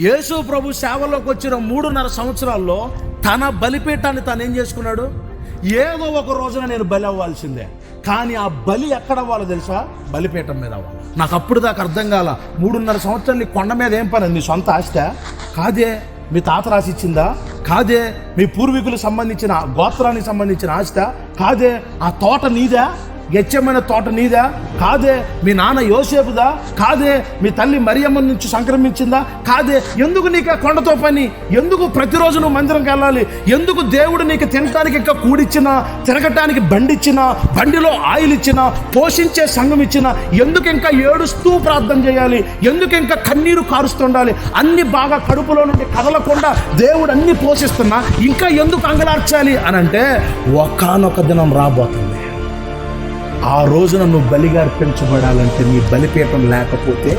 యేసు ప్రభు సేవలోకి వచ్చిన మూడున్నర సంవత్సరాల్లో తన బలిపీఠాన్ని తను ఏం చేసుకున్నాడు? ఏదో ఒక రోజున నేను బలి అవ్వాల్సిందే. కానీ ఆ బలి ఎక్కడ అవ్వాలో తెలుసా? బలిపీఠం మీద అవ్వాలి. నాకు అప్పుడు దాకా అర్థం కాల మూడున్నర సంవత్సరాలు నీ కొండ మీద ఏం పని? నీ సొంత ఆస్త? కాదే మీ తాత రాసిచ్చిందా? కాదే మీ పూర్వీకులకు సంబంధించిన గోత్రానికి సంబంధించిన ఆస్త? కాదే ఆ తోట నీదా? గెచ్చమైన తోట నీదా? కాదే మీ నాన్న యోసేపుదా? కాదే మీ తల్లి మరియమ్మ నుంచి సంక్రమించిందా? కాదే ఎందుకు నీకు కొండతో పని? ఎందుకు ప్రతిరోజు నువ్వు మందిరంకి వెళ్ళాలి? ఎందుకు దేవుడు నీకు తినటానికి ఇంకా కూడిచ్చినా తిరగటానికి బండి ఇచ్చినా బండిలో ఆయిల్ ఇచ్చినా పోషించే సంఘం ఇచ్చినా ఎందుకు ఇంకా ఏడుస్తూ ప్రార్థన చేయాలి? ఎందుకు ఇంకా కన్నీరు కారుస్తుండాలి అన్ని బాగా కడుపులో నుండి కదలకుండా దేవుడు అన్ని పోషిస్తున్నా ఇంకా ఎందుకు అంగలార్చాలి అని అంటే ఒకనొక దినం రాబోతుంది. ఆ రోజున నువ్వు బలిగా అర్పించబడాలంటే నీ బలిపీఠం లేకపోతే